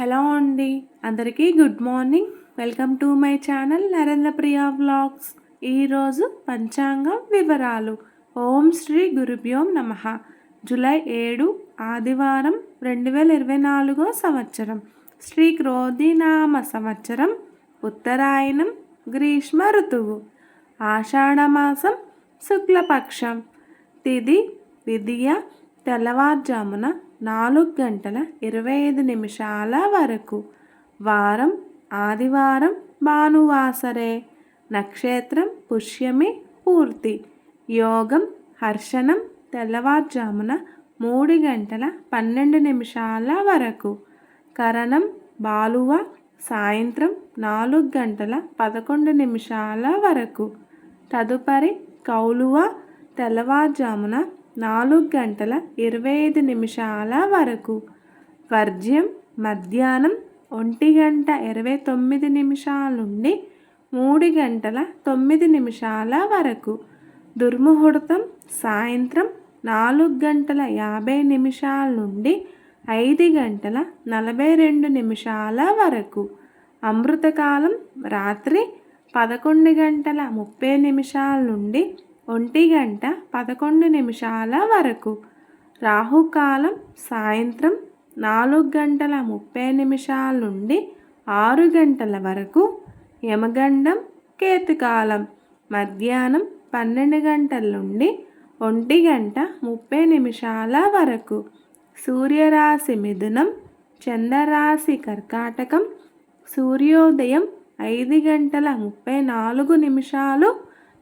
Hello అండి. అందరికీ good morning. Welcome to my channel Narendra Priya vlogs ఈరోజు పంచాంగం వివరాలు. ఓం శ్రీ గురుభ్యోం నమ. జూలై ఏడు ఆదివారం రెండు వేల ఇరవై నాలుగో సంవత్సరం. శ్రీ క్రోధినామ సంవత్సరం. ఉత్తరాయణం గ్రీష్మ ఋతువు. ఆషాఢమాసం శుక్లపక్షం. తిది విద్య తెల్లవారుజామున నాలుగు గంటల ఇరవై ఐదు నిమిషాల వరకు వారం ఆదివారం భానువాసరే. నక్షత్రం పుష్యమి పూర్తి. యోగం హర్షణం తెల్లవారుజామున మూడు గంటల పన్నెండు నిమిషాల వరకు. కరణం బాలువ సాయంత్రం నాలుగు గంటల పదకొండు నిమిషాల వరకు. తదుపరి కౌలువ తెల్లవారుజామున నాలుగు గంటల ఇరవై ఐదు నిమిషాల వరకు. వర్జ్యం మధ్యాహ్నం ఒంటి గంట ఇరవై తొమ్మిది నిమిషాల నుండి మూడు గంటల తొమ్మిది నిమిషాల వరకు. దుర్ముహూర్తం సాయంత్రం నాలుగు గంటల యాభై నిమిషాల నుండి ఐదు గంటల నలభై రెండు నిమిషాల వరకు. అమృతకాలం రాత్రి పదకొండు గంటల ముప్పై నిమిషాల నుండి ఒంటి గంట పదకొండు నిమిషాల వరకు. రాహుకాలం సాయంత్రం నాలుగు గంటల ముప్పై నిమిషాల నుండి ఆరు గంటల వరకు. యమగండం కేతుకాలం మధ్యాహ్నం పన్నెండు గంటల నుండి ఒంటి గంట ముప్పై నిమిషాల వరకు. సూర్యరాశి మిథునం చంద్రరాశి కర్కాటకం సూర్యోదయం ఐదు గంటల ముప్పై నాలుగు నిమిషాలు